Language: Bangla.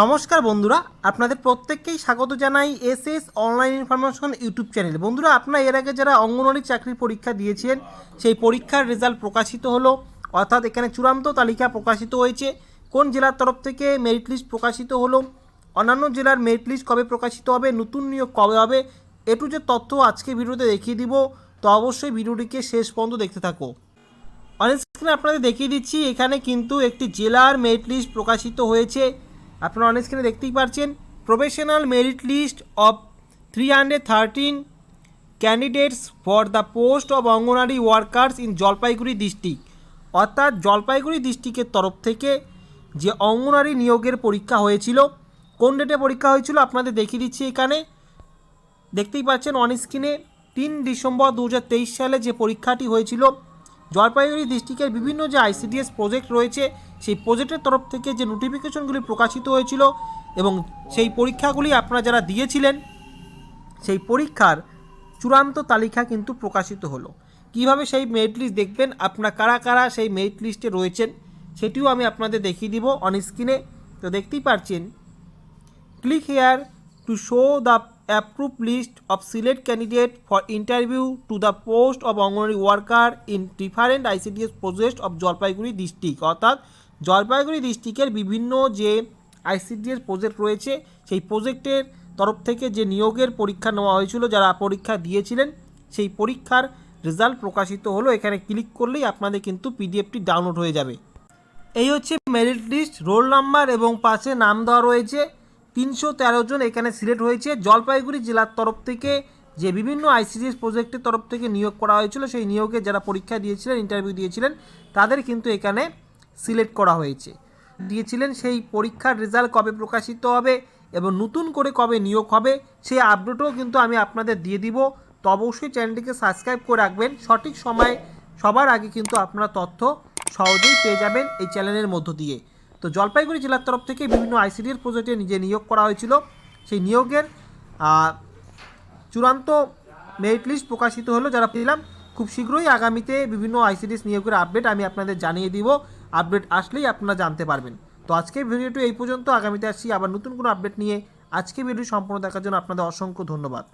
নমস্কার বন্ধুরা, আপনাদের প্রত্যেককেই স্বাগত জানাই S S online information YouTube চ্যানেলে। বন্ধুরা, আপনারা এর আগে যারা অঙ্গনওয়াড়ি চাকরির পরীক্ষা দিয়েছেন সেই পরীক্ষার রেজাল্ট প্রকাশিত হলো। অর্থাৎ এখানে চূড়ান্ত তালিকা প্রকাশিত হয়েছে। কোন জেলার তরফ থেকে মেরিট লিস্ট প্রকাশিত হলো? অন্যান্য জেলার মেরিট লিস্ট কবে প্রকাশিত হবে? নতুন নিয়োগ কবে হবে? এটু যে তথ্য আজকে ভিডিওতে দেখিয়ে দিব। তো অবশ্যই ভিডিওটিকে শেষ পর্যন্ত দেখতে থাকো। অনেক স্ক্রিনে আপনাদের দেখিয়ে দিচ্ছি, এখানে কিন্তু একটি জেলার মেরিট লিস্ট প্রকাশিত হয়েছে। আপনারা অনেক স্ক্রিনে দেখতেই পারছেন professional merit list of three hundred thirteen candidates for the post of Anganwadi workers in Jalpaiguri district অর্থাৎ জলপাইগুড়ি ডিস্ট্রিক্টের তরফ থেকে যে অঙ্গনারী নিয়োগের পরীক্ষা হয়েছিল, কোন ডেটে পরীক্ষা হয়েছিল আপনাদের দেখিয়ে দিচ্ছি এখানে। দেখতেই পাচ্ছেন অন স্ক্রিনে তিন ডিসেম্বর দু হাজার তেইশ সালে যে পরীক্ষাটি হয়েছিল জলপাইগুড়ি ডিস্ট্রিক্টের বিভিন্ন যে আইসিডিএস প্রজেক্ট রয়েছে, সেই প্রজেক্টের তরফ থেকে যে নোটিফিকেশনগুলি প্রকাশিত হয়েছিল এবং সেই পরীক্ষাগুলি আপনারা যারা দিয়েছিলেন, সেই পরীক্ষার চূড়ান্ত তালিকা কিন্তু প্রকাশিত হলো। কীভাবে সেই মেরিট লিস্ট দেখবেন, আপনারা কারা কারা সেই মেরিট লিস্টে রয়েছেন, সেটিও আমি আপনাদের দেখিয়ে দিব অন স্ক্রিনে তো দেখতেই পাচ্ছেন click here to show the approved list of select candidate for interview to the post of Anganwadi worker in different ICDS project of Jalpaiguri district অর্থাৎ জলপাইগুড়ি ডিস্ট্রিক্টের বিভিন্ন যে আইসিডিএস প্রজেক্ট রয়েছে, সেই প্রজেক্টের তরফ থেকে যে নিয়োগের পরীক্ষা নেওয়া হয়েছিল, যারা পরীক্ষা দিয়েছিলেন, সেই পরীক্ষার রেজাল্ট প্রকাশিত হলো। এখানে ক্লিক করলেই আপনাদের কিন্তু পিডিএফটি ডাউনলোড হয়ে যাবে। এই হচ্ছে মেরিট লিস্ট রোল নাম্বার এবং পাশে নাম দেওয়া রয়েছে। তিনশো তেরো জন এখানে সিলেক্ট হয়েছে। জলপাইগুড়ি জেলার তরফ থেকে যে বিভিন্ন আইসিডিএস প্রজেক্টের তরফ থেকে নিয়োগ করা হয়েছিল, সেই নিয়োগে যারা পরীক্ষা দিয়েছিলেন ইন্টারভিউ দিয়েছিলেন, তাদের কিন্তু এখানে সিলেক্ট করা হয়েছে। দিয়েছিলেন সেই পরীক্ষার রেজাল্ট কবে প্রকাশিত হবে এবং নতুন করে কবে নিয়োগ হবে, সেই আপডেটও কিন্তু আমি আপনাদের দিয়ে দিব। তো অবশ্যই চ্যানেলটিকে সাবস্ক্রাইব করে রাখবেন। সঠিক সময়ে সবার আগে কিন্তু আপনারা তথ্য সহজেই পেয়ে যাবেন এই চ্যানেলের মধ্য দিয়ে। তো জলপাইগুড়ি জেলার তরফ থেকে বিভিন্ন আইসিডিএর প্রজেক্টে নিজে নিয়োগ করা হয়েছিল। সেই নিয়োগের চূড়ান্ত মেরিট লিস্ট প্রকাশিত হলো যারা পেলাম। খুব শীঘ্রই আগামীতে বিভিন্ন আইসিডিএস নিয়োগের আপডেট আমি আপনাদের জানিয়ে দিব। আপডেট আসলেই আপনারা জানতে পারবেন। তো আজকের ভিডিওটি এই পর্যন্ত। আগামীতে আসছি আবার নতুন কোনো আপডেট নিয়ে। আজকে ভিডিও সম্পূর্ণ দেখার জন্য আপনাদের অসংখ্য ধন্যবাদ।